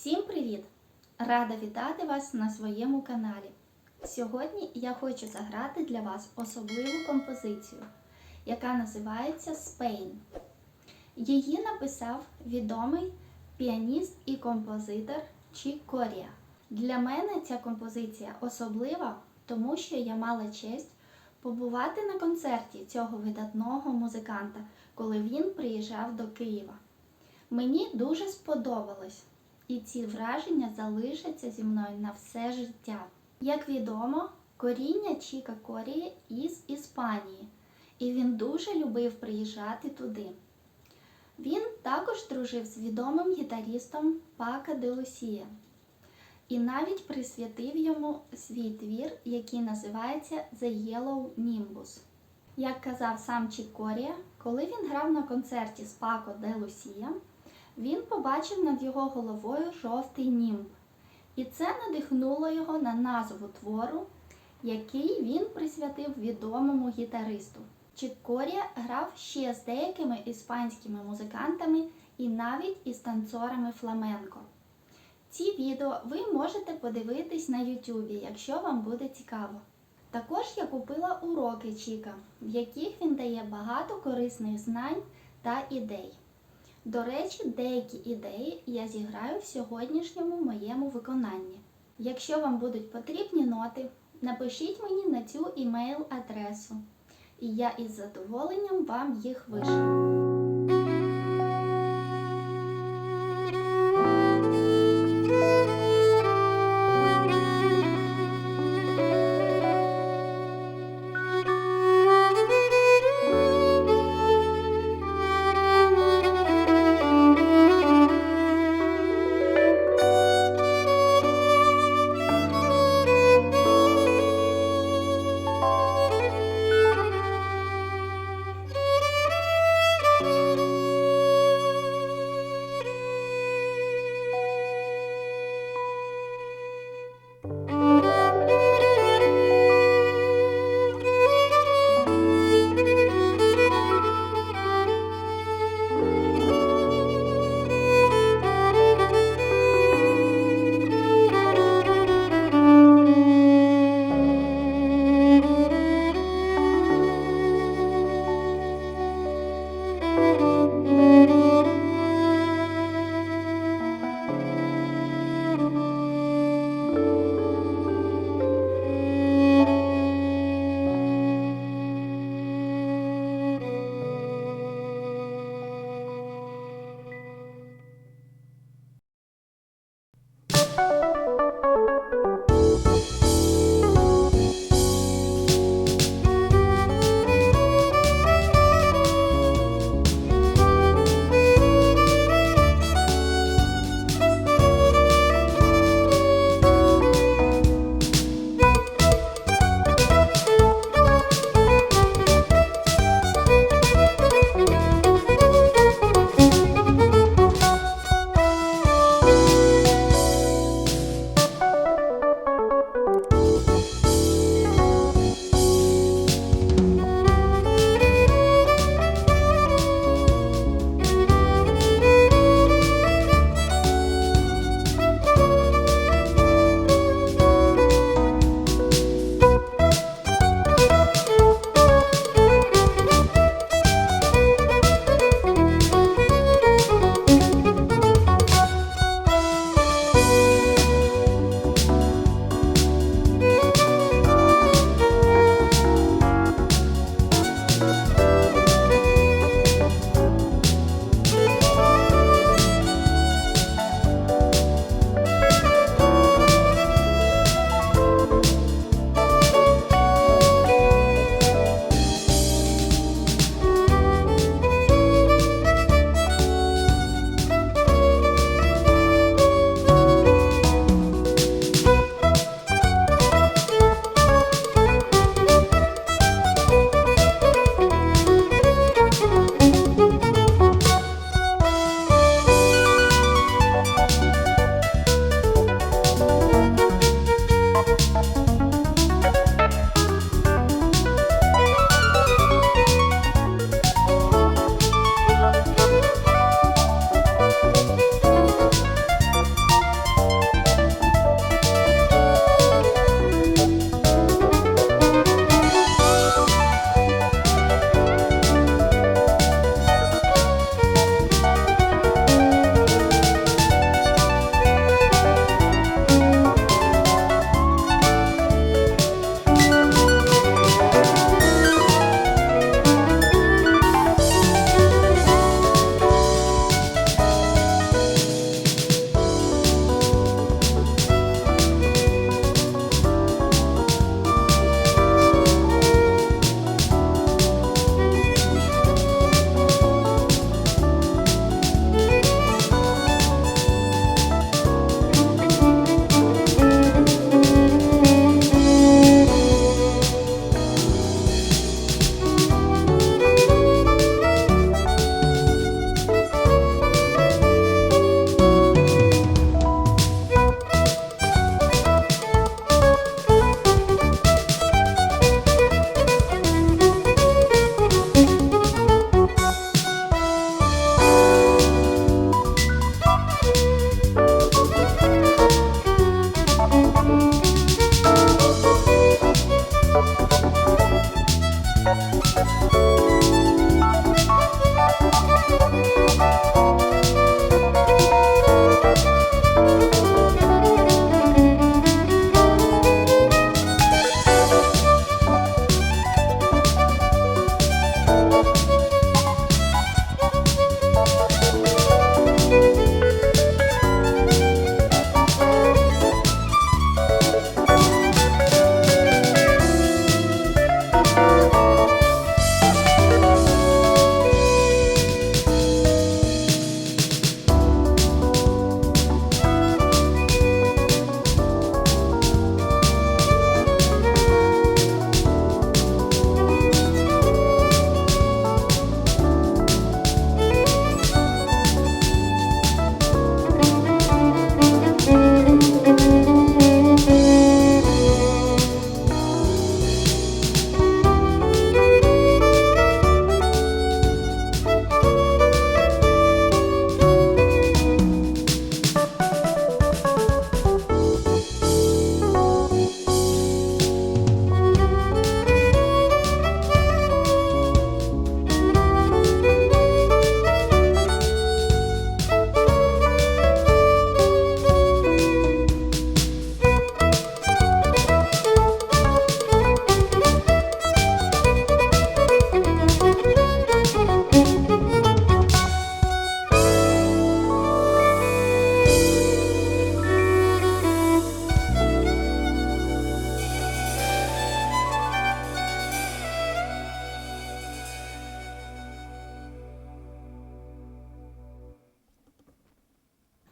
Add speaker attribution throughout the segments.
Speaker 1: Всім привіт! Рада вітати вас на своєму каналі. Сьогодні я хочу заграти для вас особливу композицію, яка називається Spain. Її написав відомий піаніст і композитор Чік Корія. Для мене ця композиція особлива, тому що я мала честь побувати на концерті цього видатного музиканта, коли він приїжджав до Києва. Мені дуже сподобалось, і ці враження залишаться зі мною на все життя. Як відомо, коріння Чіка Корії із Іспанії, і він дуже любив приїжджати туди. Він також дружив з відомим гітарістом Пака де Лусія і навіть присвятив йому свій твір, який називається The Yellow Nimbus. Як казав сам Чік Корія, коли він грав на концерті з Пако де Лусія, він побачив над його головою жовтий німб, і це надихнуло його на назву твору, який він присвятив відомому гітаристу. Чік Корія грав ще з деякими іспанськими музикантами і навіть із танцорами фламенко. Ці відео ви можете подивитись на Ютубі, якщо вам буде цікаво. Також я купила уроки Чіка, в яких він дає багато корисних знань та ідей. До речі, деякі ідеї я зіграю в сьогоднішньому моєму виконанні. Якщо вам будуть потрібні ноти, напишіть мені на цю імейл-адресу, і я із задоволенням вам їх вишлю.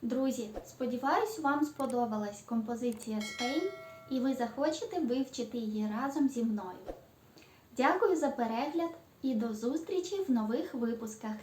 Speaker 1: Друзі, сподіваюсь, вам сподобалась композиція Spain і ви захочете вивчити її разом зі мною. Дякую за перегляд і до зустрічі в нових випусках.